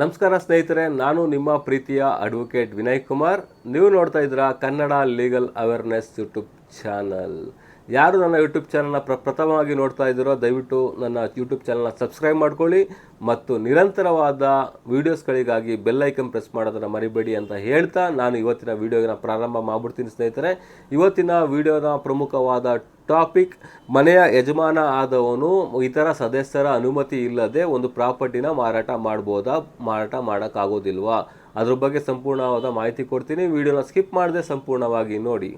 ನಮಸ್ಕಾರ ಸ್ನೇಹಿತರೆ, ನಾನು ನಿಮ್ಮ ಪ್ರೀತಿಯ ಅಡ್ವೊಕೇಟ್ ವಿನಯ್ ಕುಮಾರ್. ನೀವು ನೋಡ್ತಾ ಇದ್ದೀರಾ Kannada legal awareness YouTube channel ಯಾರು ನನ್ನ ಯೂಟ್ಯೂಬ್ ಚಾನಲ್ನ ಪ್ರ ಪ್ರಥಮವಾಗಿ ನೋಡ್ತಾ ಇದ್ದೀರೋ, ದಯವಿಟ್ಟು ನನ್ನ ಯೂಟ್ಯೂಬ್ ಚಾನಲ್ನ ಸಬ್ಸ್ಕ್ರೈಬ್ ಮಾಡ್ಕೊಳ್ಳಿ ಮತ್ತು ನಿರಂತರವಾದ ವೀಡಿಯೋಸ್ಗಳಿಗಾಗಿ ಬೆಲ್ ಐಕನ್ ಪ್ರೆಸ್ ಮಾಡೋದನ್ನು ಮರಿಬೇಡಿ ಅಂತ ಹೇಳ್ತಾ ನಾನು ಇವತ್ತಿನ ವಿಡಿಯೋನ ಪ್ರಾರಂಭ ಮಾಡ್ಬಿಡ್ತೀನಿ ಸ್ನೇಹಿತರೆ. ಇವತ್ತಿನ ವಿಡಿಯೋನ ಪ್ರಮುಖವಾದ ಟಾಪಿಕ್, ಮನೆಯ ಯಜಮಾನ ಆದವನು ಇತರ ಸದಸ್ಯರ ಅನುಮತಿ ಇಲ್ಲದೆ ಒಂದು ಪ್ರಾಪರ್ಟಿನ ಮಾರಾಟ ಮಾಡ್ಬೋದಾ, ಮಾರಾಟ ಮಾಡೋಕ್ಕಾಗೋದಿಲ್ವಾ? ಅದ್ರ ಬಗ್ಗೆ ಸಂಪೂರ್ಣವಾದ ಮಾಹಿತಿ ಕೊಡ್ತೀನಿ. ವಿಡಿಯೋನ ಸ್ಕಿಪ್ ಮಾಡದೆ ಸಂಪೂರ್ಣವಾಗಿ ನೋಡಿ.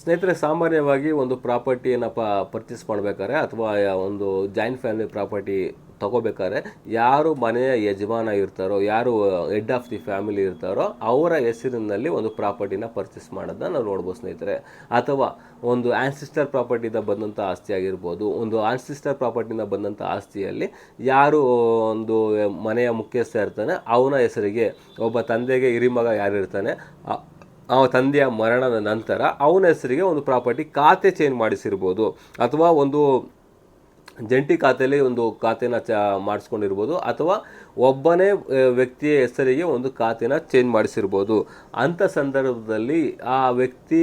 ಸ್ನೇಹಿತರೆ, ಸಾಮಾನ್ಯವಾಗಿ ಒಂದು ಪ್ರಾಪರ್ಟಿ ಏನಪ್ಪ ಪರ್ಚೇಸ್ ಮಾಡಬೇಕಾದ್ರೆ ಅಥವಾ ಒಂದು ಜಾಯಿಂಟ್ ಫ್ಯಾಮಿಲಿ ಪ್ರಾಪರ್ಟಿ ತಗೋಬೇಕಾದ್ರೆ ಯಾರು ಮನೆಯ ಯಜಮಾನ ಇರ್ತಾರೋ, ಯಾರು ಹೆಡ್ ಆಫ್ ದಿ ಫ್ಯಾಮಿಲಿ ಇರ್ತಾರೋ ಅವರ ಹೆಸರಿನಲ್ಲಿ ಒಂದು ಪ್ರಾಪರ್ಟಿನ ಪರ್ಚೇಸ್ ಮಾಡೋದನ್ನ ನಾವು ನೋಡ್ಬೋದು ಸ್ನೇಹಿತರೆ. ಅಥವಾ ಒಂದು ಆನ್ಸಿಸ್ಟರ್ ಪ್ರಾಪರ್ಟಿಯಿಂದ ಬಂದಂಥ ಆಸ್ತಿ ಆಗಿರ್ಬೋದು, ಒಂದು ಆನ್ಸಿಸ್ಟರ್ ಪ್ರಾಪರ್ಟಿಯಿಂದ ಬಂದಂಥ ಆಸ್ತಿಯಲ್ಲಿ ಯಾರು ಒಂದು ಮನೆಯ ಮುಖ್ಯಸ್ಥ ಇರ್ತಾನೆ, ಅವನ ಹೆಸರಿಗೆ ಒಬ್ಬ ತಂದೆಗೆ ಹಿರಿಮಗ ಯಾರು ಇರ್ತಾನೆ ಆ ತಂದೆಯ ಮರಣದ ನಂತರ ಅವನ ಹೆಸರಿಗೆ ಒಂದು ಪ್ರಾಪರ್ಟಿ ಖಾತೆ ಚೇಂಜ್ ಮಾಡಿಸಿರ್ಬೋದು. ಅಥವಾ ಒಂದು ಜಂಟಿ ಖಾತೆಯಲ್ಲಿ ಒಂದು ಖಾತೆನ ಚ ಮಾಡಿಸ್ಕೊಂಡಿರ್ಬೋದು. ಅಥವಾ ಒಬ್ಬನೇ ವ್ಯಕ್ತಿಯ ಹೆಸರಿಗೆ ಒಂದು ಖಾತೆನ ಚೇಂಜ್ ಮಾಡಿಸಿರ್ಬೋದು. ಅಂಥ ಸಂದರ್ಭದಲ್ಲಿ ಆ ವ್ಯಕ್ತಿ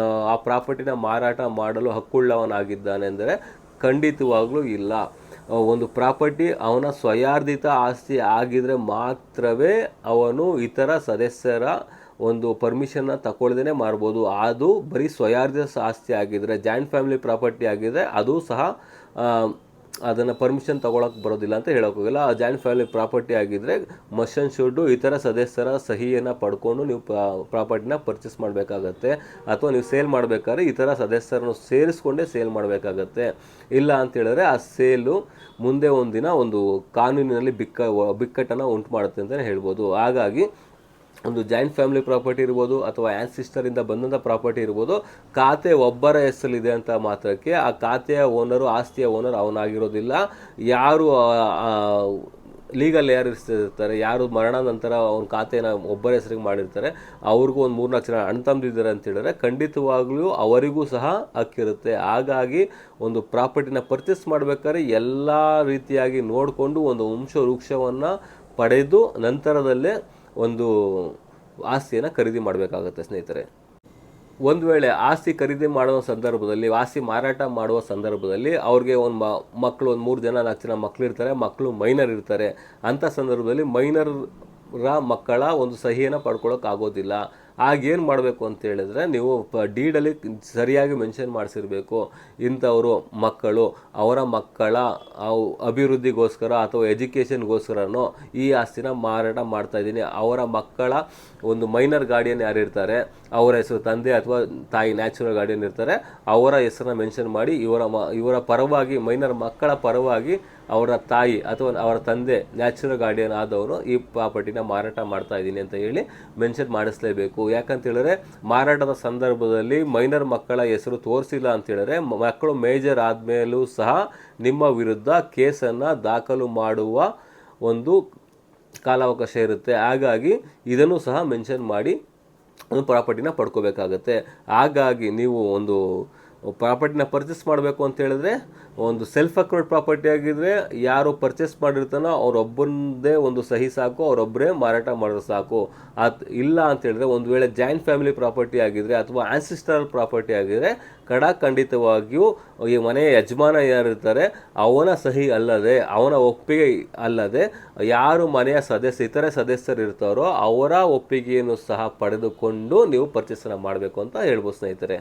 ಆ, ಆ ಪ್ರಾಪರ್ಟಿನ ಮಾರಾಟ ಮಾಡಲು ಹಕ್ಕುಳ್ಳವನಾಗಿದ್ದಾನೆ ಅಂದರೆ ಖಂಡಿತವಾಗಲೂ ಇಲ್ಲ. ಒಂದು ಪ್ರಾಪರ್ಟಿ ಅವನ ಸ್ವಯಾರ್ಧಿತ ಆಸ್ತಿ ಆಗಿದ್ರೆ ಮಾತ್ರವೇ ಅವನು ಇತರ ಸದಸ್ಯರ ಒಂದು ಪರ್ಮಿಷನ್ನ ತಗೊಳ್ದೇ ಮಾರ್ಬೋದು ಅದು ಬರೀ ಸ್ವಯಾರ್ಜಿತ ಆಸ್ತಿ ಆಗಿದ್ದರೆ ಜಾಯಿಂಟ್ ಫ್ಯಾಮಿಲಿ ಪ್ರಾಪರ್ಟಿ ಆಗಿದ್ರೆ ಅದು ಸಹ ಅದನ್ನು ಪರ್ಮಿಷನ್ ತಗೊಳಕ್ಕೆ ಬರೋದಿಲ್ಲ ಅಂತ ಹೇಳೋಕ್ಕೋಗಿಲ್ಲ ಆ ಜಾಯಿಂಟ್ ಫ್ಯಾಮಿಲಿ ಪ್ರಾಪರ್ಟಿ ಆಗಿದ್ದರೆ ಮಷನ್ ಶುಡ್ಡು ಇತರ ಸದಸ್ಯರ ಸಹಿಯನ್ನು ಪಡ್ಕೊಂಡು ನೀವು ಪ್ರಾಪರ್ಟಿನ ಪರ್ಚೇಸ್ ಮಾಡಬೇಕಾಗತ್ತೆ. ಅಥವಾ ನೀವು ಸೇಲ್ ಮಾಡಬೇಕಾದ್ರೆ ಇತರ ಸದಸ್ಯರನ್ನು ಸೇರಿಸ್ಕೊಂಡೇ ಸೇಲ್ ಮಾಡಬೇಕಾಗತ್ತೆ. ಇಲ್ಲ ಅಂತ ಹೇಳಿದ್ರೆ ಆ ಸೇಲು ಮುಂದೆ ಒಂದಿನ ಒಂದು ಕಾನೂನಿನಲ್ಲಿ ಬಿಕ್ಕ, ಬಿಕ್ಕಟ್ಟನ್ನು ಉಂಟು ಮಾಡುತ್ತೆ ಅಂತಲೇ ಹೇಳ್ಬೋದು. ಹಾಗಾಗಿ ಒಂದು ಜಾಯಿಂಟ್ ಫ್ಯಾಮಿಲಿ ಪ್ರಾಪರ್ಟಿ ಇರ್ಬೋದು ಅಥವಾ ಆ್ಯನ್ಸಿಸ್ಟರಿಂದ ಬಂದಂಥ ಪ್ರಾಪರ್ಟಿ ಇರ್ಬೋದು, ಖಾತೆ ಒಬ್ಬರ ಹೆಸರಲ್ಲಿದೆ ಅಂತ ಮಾತ್ರಕ್ಕೆ ಆ ಖಾತೆಯ ಓನರು ಆಸ್ತಿಯ ಓನರ್ ಅವನಾಗಿರೋದಿಲ್ಲ. ಯಾರು ಲೀಗಲ್ ಯಾರು ಇರ್ತಿರ್ತಾರೆ, ಯಾರು ಮರಣ ನಂತರ ಅವ್ನ ಖಾತೆನ ಒಬ್ಬರ ಹೆಸರಿಗೆ ಮಾಡಿರ್ತಾರೆ, ಅವ್ರಿಗೂ ಒಂದು ಮೂರ್ನಾಲ್ಕು ಜನ ಅಣ್ಣ ತಂದಿದ್ದಾರೆ ಅಂತ ಹೇಳಿದ್ರೆ ಖಂಡಿತವಾಗ್ಲೂ ಅವರಿಗೂ ಸಹ ಹಕ್ಕಿರುತ್ತೆ ಹಾಗಾಗಿ ಒಂದು ಪ್ರಾಪರ್ಟಿನ ಪರ್ಚೇಸ್ ಮಾಡಬೇಕಾದ್ರೆ ಎಲ್ಲ ರೀತಿಯಾಗಿ ನೋಡಿಕೊಂಡು ಒಂದು ವಂಶ ವೃಕ್ಷವನ್ನು ಪಡೆದು ನಂತರದಲ್ಲೇ ಒಂದು ಆಸ್ತಿಯನ್ನು ಖರೀದಿ ಮಾಡಬೇಕಾಗುತ್ತೆ ಸ್ನೇಹಿತರೆ. ಒಂದು ವೇಳೆ ಆಸ್ತಿ ಖರೀದಿ ಮಾಡುವ ಸಂದರ್ಭದಲ್ಲಿ, ಆಸ್ತಿ ಮಾರಾಟ ಮಾಡುವ ಸಂದರ್ಭದಲ್ಲಿ ಅವ್ರಿಗೆ ಒಂದು ಮಕ್ಕಳು ಒಂದು ಮೂರು ಜನ, ನಾಲ್ಕು ಜನ ಮಕ್ಕಳು ಇರ್ತಾರೆ ಮಕ್ಕಳು ಮೈನರ್ ಇರ್ತಾರೆ. ಅಂಥ ಸಂದರ್ಭದಲ್ಲಿ ಮೈನರ್ರ ಮಕ್ಕಳ ಒಂದು ಸಹಿಯನ್ನು ಪಡ್ಕೊಳ್ಳೋಕೆ ಆಗೋದಿಲ್ಲ. ಆಗೇನು ಮಾಡಬೇಕು ಅಂತ ಹೇಳಿದ್ರೆ ನೀವು ಪ ಡೀಡಲ್ಲಿ ಸರಿಯಾಗಿ ಮೆನ್ಷನ್ ಮಾಡಿಸಿರ್ಬೇಕು. ಇಂಥವರು ಮಕ್ಕಳು, ಅವರ ಮಕ್ಕಳ ಅಭಿವೃದ್ಧಿಗೋಸ್ಕರ ಅಥವಾ ಎಜುಕೇಷನ್ಗೋಸ್ಕರನೋ ಈ ಆಸ್ತಿನ ಮಾರಾಟ ಮಾಡ್ತಾ ಇದ್ದೀನಿ. ಅವರ ಮಕ್ಕಳ ಒಂದು ಮೈನರ್ ಗಾರ್ಡಿಯನ್ ಯಾರಿರ್ತಾರೆ ಅವರ ಹೆಸರು ತಂದೆ ಅಥವಾ ತಾಯಿ ನ್ಯಾಚುರಲ್ ಗಾರ್ಡಿಯನ್ ಇರ್ತಾರೆ, ಅವರ ಹೆಸರನ್ನ ಮೆನ್ಷನ್ ಮಾಡಿ ಇವರ ಮ, ಇವರ ಪರವಾಗಿ ಮೈನರ್ ಮಕ್ಕಳ ಪರವಾಗಿ ಅವರ ತಾಯಿ ಅಥವಾ ಅವರ ತಂದೆ ನ್ಯಾಚುರಲ್ ಗಾರ್ಡಿಯನ್ ಆದವರು ಈ ಪ್ರಾಪರ್ಟಿನ ಮಾರಾಟ ಮಾಡ್ತಾ ಇದ್ದೀನಿ ಅಂತ ಹೇಳಿ ಮೆನ್ಷನ್ ಮಾಡಿಸ್ಲೇಬೇಕು. ಯಾಕಂತ ಹೇಳಿದ್ರೆ ಮಾರಾಟದ ಸಂದರ್ಭದಲ್ಲಿ ಮೈನರ್ ಮಕ್ಕಳ ಹೆಸರು ತೋರಿಸಿಲ್ಲ ಅಂತ ಹೇಳಿದ್ರೆ ಮಕ್ಕಳು ಮೇಜರ್ ಆದಮೇಲೂ ಸಹ ನಿಮ್ಮ ವಿರುದ್ಧ ಕೇಸನ್ನು ದಾಖಲು ಮಾಡುವ ಒಂದು ಕಾಲಾವಕಾಶ ಇರುತ್ತೆ. ಹಾಗಾಗಿ ಇದನ್ನು ಸಹ ಮೆನ್ಷನ್ ಮಾಡಿ ಒಂದು ಪ್ರಾಪರ್ಟಿನ ಪಡ್ಕೋಬೇಕಾಗತ್ತೆ. ಹಾಗಾಗಿ ನೀವು ಒಂದು ಪ್ರಾಪರ್ಟಿನ ಪರ್ಚೇಸ್ ಮಾಡಬೇಕು ಅಂತ ಹೇಳಿದ್ರೆ, ಒಂದು ಸೆಲ್ಫ್ ಅಕ್ರೂಡ್ ಪ್ರಾಪರ್ಟಿ ಆಗಿದ್ರೆ, ಯಾರು ಪರ್ಚೇಸ್ ಮಾಡಿರ್ತಾನೋ ಅವರೊಬ್ಬನದೇ ಒಂದು ಸಹಿ ಸಾಕು ಅವರೊಬ್ಬರೇ ಮಾರಾಟ ಮಾಡಿದ್ರೆ ಸಾಕು. ಅತ್ ಇಲ್ಲ ಅಂತ ಹೇಳಿದ್ರೆ, ಒಂದು ವೇಳೆ ಜಾಯಿಂಟ್ ಫ್ಯಾಮಿಲಿ ಪ್ರಾಪರ್ಟಿ ಆಗಿದ್ರೆ ಅಥವಾ ಆನ್ಸಿಸ್ಟರಲ್ ಪ್ರಾಪರ್ಟಿ ಆಗಿದ್ರೆ ಕಡ ಖಂಡಿತವಾಗಿಯೂ ಈ ಮನೆಯ ಯಜಮಾನ ಯಾರಿರ್ತಾರೆ, ಅವನ ಸಹಿ ಅಲ್ಲದೆ, ಅವನ ಒಪ್ಪಿಗೆ ಅಲ್ಲದೆ, ಯಾರು ಮನೆಯ ಸದಸ್ಯ, ಇತರೆ ಸದಸ್ಯರು ಇರ್ತಾರೋ ಅವರ ಒಪ್ಪಿಗೆಯನ್ನು ಸಹ ಪಡೆದುಕೊಂಡು ನೀವು ಪರ್ಚೇಸನ್ನು ಮಾಡಬೇಕು ಅಂತ ಹೇಳ್ಬೋದು ಸ್ನೇಹಿತರೆ.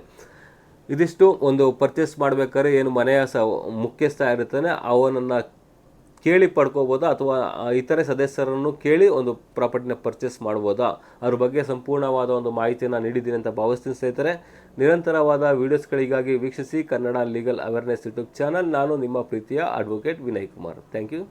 ಇದಿಷ್ಟು ಒಂದು ಪರ್ಚೇಸ್ ಮಾಡಬೇಕಾದ್ರೆ ಏನು ಮನೆಯ ಸ ಮುಖ್ಯಸ್ಥ ಇರುತ್ತಾನೆ ಅವನನ್ನು ಕೇಳಿ ಪಡ್ಕೋಬೋದಾ ಅಥವಾ ಇತರೆ ಸದಸ್ಯರನ್ನು ಕೇಳಿ ಒಂದು ಪ್ರಾಪರ್ಟಿನ ಪರ್ಚೇಸ್ ಮಾಡ್ಬೋದಾ? ಅದ್ರ ಬಗ್ಗೆ ಸಂಪೂರ್ಣವಾದ ಒಂದು ಮಾಹಿತಿಯನ್ನು ನೀಡಿದ್ದೀನಿ ಅಂತ ಭಾವಿಸ್ತೀನಿ ಸ್ನೇಹಿತರೆ. ನಿರಂತರವಾದ ವೀಡಿಯೋಸ್ಗಳಿಗಾಗಿ ವೀಕ್ಷಿಸಿ Kannada legal awareness YouTube channel ನಾನು ನಿಮ್ಮ ಪ್ರೀತಿಯ advocate Vinay Kumar. Thank you